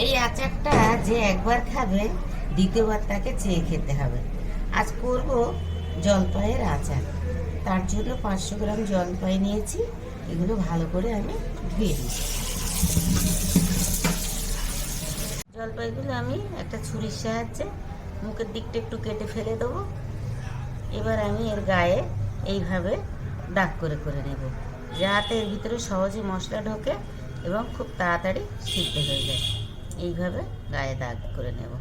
এই আচারটা যে একবার খাবে, দ্বিতীয়বার তাকে চেয়ে খেতে হবে। আজ করব জলপাইয়ের আচার। তার জন্য পাঁচশো গ্রাম জলপাই নিয়েছি। এগুলো ভালো করে আমি ধুয়ে দিচ্ছি জলপাইগুলো আমি একটা ছুরির সাহায্যে মুখের দিকটা একটু কেটে ফেলে দেবো। এবার আমি এর গায়ে এইভাবে দাগ করে করে নেব, যাতে এর ভিতরে সহজে মশলা ঢোকে এবং খুব তাড়াতাড়ি সিদ্ধ হয়ে যায়। এইভাবে গায়ে দাগ করে নেব।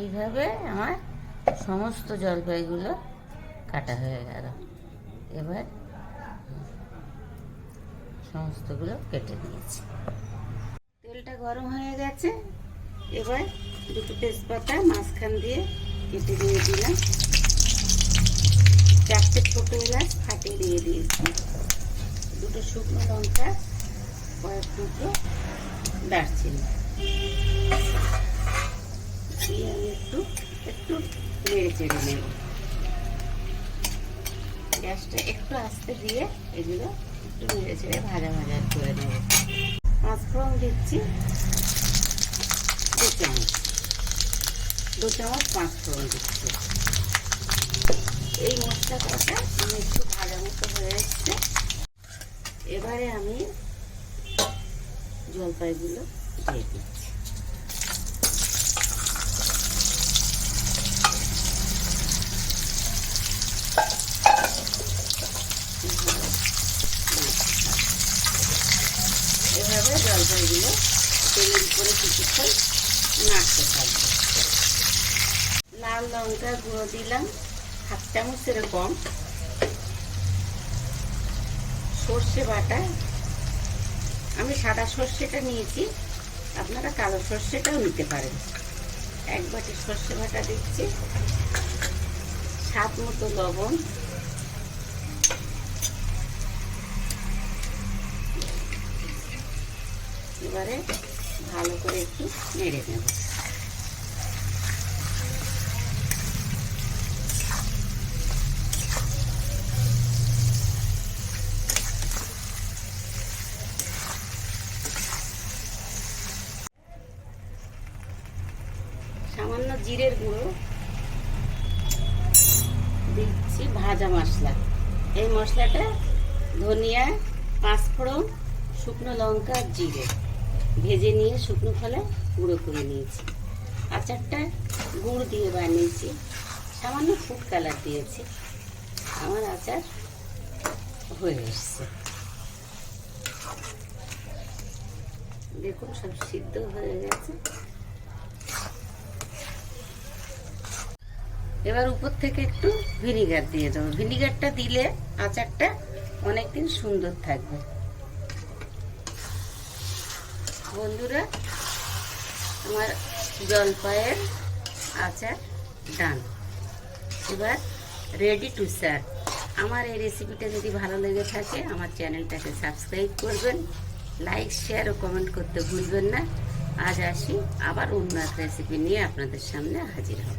এইভাবে আমার সমস্ত জলপাইগুলো কাটা হয়ে গেল। এবার সমস্তগুলো কেটে নিয়েছি। তেলটা গরম হয়ে গেছে। এবার দুটো তেজপাতা মাঝখান দিয়ে কেটে দিয়ে দিলাম। চারটে ছোটো এলাচ ফাটিয়ে দিয়ে দিয়েছি। দুটো শুকনো লঙ্কা, কয়েক টুকরো দারচিনি। দিয়ে আমি একটু একটু নেড়ে চেড়ে নেব। গ্যাসটা একটু আস্তে দিয়ে এগুলো একটু নেড়ে ছেড়ে ভাজা ভাজা করে নেব। পাঁচফোড়ন দিচ্ছি, দু চামচ। দু চামচ পাঁচফোড়ন দিচ্ছি। এই মশলা কষা আমি একটু ভাজা মতো হয়ে এসছে। এবারে আমি জলপাইগুলো দিয়ে দিচ্ছি। এভাবে জলপাইগুলো তেলের উপরে কিছুক্ষণ নাড়তে থাকবে। লাল লঙ্কা গুঁড়ো দিলাম, হাফ চামচের কম। সর্ষে বাটা। আমি সাদা সর্ষেটা নিয়েছি। আপনারা কালো সর্ষেটাও নিতে পারেন। এক বাটি সর্ষে বাটা দিচ্ছি। স্বাদ মতো লবণ। এবারে ভালো করে একটু নেড়ে নেব সামান্য জিরের গুঁড়ো। দিচ্ছি ভাজা মশলা। এই মশলাটা ধনিয়া, পাঁচফোড়ন, শুকনো লঙ্কা জিরে। ভেজে নিয়ে শুকনো ফলে গুঁড়ো করে নিয়েছি। আচারটা গুড় দিয়ে বানিয়েছি। সামান্য ফুড কালার দিয়েছি। আমার আচার হয়ে এসছে। দেখুন, সব সিদ্ধ হয়ে গেছে। এবার উপর থেকে একটু ভিনিগার দিয়ে দেবো। ভিনিগারটা দিলে আচারটা অনেকদিন সুন্দর থাকবে। বন্ধুরা, আমার জলপাইয়ের আচার ডান। এবার রেডি টু সার্ভ আমার এই রেসিপিটা যদি ভালো লেগে থাকে, আমার চ্যানেলটাকে সাবস্ক্রাইব করবেন। লাইক শেয়ার ও কমেন্ট করতে ভুলবেন না। আজ আসি, আবার অন্য এক রেসিপি নিয়ে আপনাদের সামনে হাজির হব।